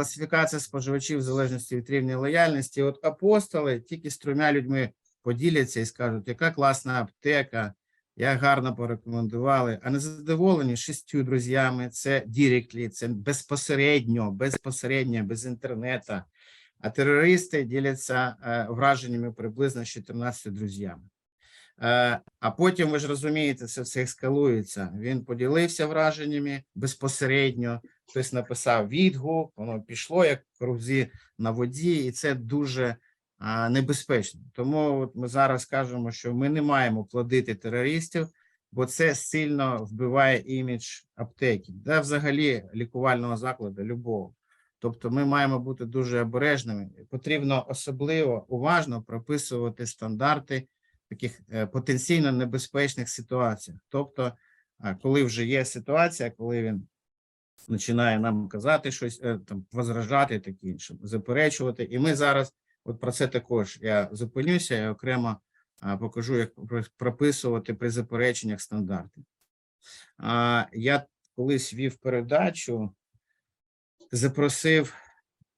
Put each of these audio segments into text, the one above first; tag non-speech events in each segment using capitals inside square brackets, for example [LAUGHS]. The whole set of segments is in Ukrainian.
класифікація споживачів в залежності від рівня лояльності. От апостоли тільки з трьома людьми поділяться і скажуть, яка класна аптека, як гарно порекомендували. А незадоволені шістю друзями. Це діректлі, це безпосередньо, безпосередньо, без інтернету. А терористи діляться е, враженнями приблизно з 14 друзями. Е, а потім, ви ж розумієте, це все ескалується. Він поділився враженнями безпосередньо, хтось написав відгук, воно пішло як крузі на воді, і це дуже небезпечно. Тому от ми зараз кажемо, що ми не маємо плодити терористів, бо це сильно вбиває імідж аптеки, да, взагалі лікувального закладу любого. Тобто ми маємо бути дуже обережними. Потрібно особливо уважно прописувати стандарти таких е, потенційно небезпечних ситуаціях. Тобто, коли вже є ситуація, коли він починає нам казати щось, е, там возражати і таке інше, заперечувати. І ми зараз, от про це також я зупинюся і окремо покажу, як прописувати при запереченнях стандарти. А, я колись вів передачу, запросив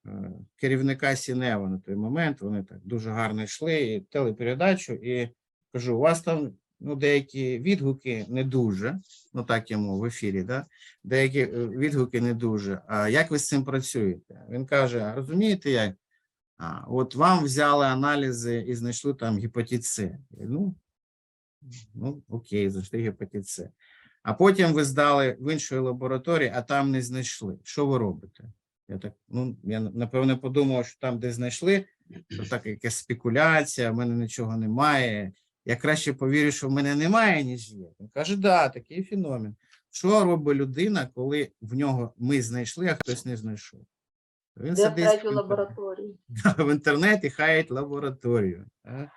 е, керівника Сінева на той момент. Вони так дуже гарно йшли і телепередачу, і кажу: у вас там ну, деякі відгуки не дуже, ну так йому в ефірі, да? деякі е, відгуки не дуже. А як ви з цим працюєте? Він каже: розумієте, як? А, от вам взяли аналізи і знайшли там гепатит С. Ну, ну окей, знайшли гепатит С. А потім ви здали в іншої лабораторії, а там не знайшли. Що ви робите? Я так, ну, я напевне подумав, що там, де знайшли, то так якась спекуляція, в мене нічого немає. Я краще повірю, що в мене немає, ніж є. Він каже, да, такий феномен. Що робить людина, коли в нього ми знайшли, а хтось не знайшов? Він Де в лабораторію. [LAUGHS] в інтернеті хаять лабораторію. так.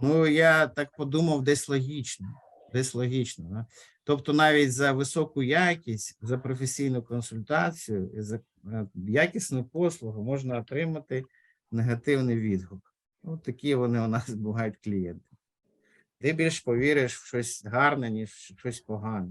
Ну, я так подумав, десь логічно. Десь логічно. да. Тобто, навіть за високу якість, за професійну консультацію і за е, якісну послугу можна отримати негативний відгук. Ну, такі вони у нас [LAUGHS] бувають клієнти. Ти більш повіриш в щось гарне, ніж в щось погане.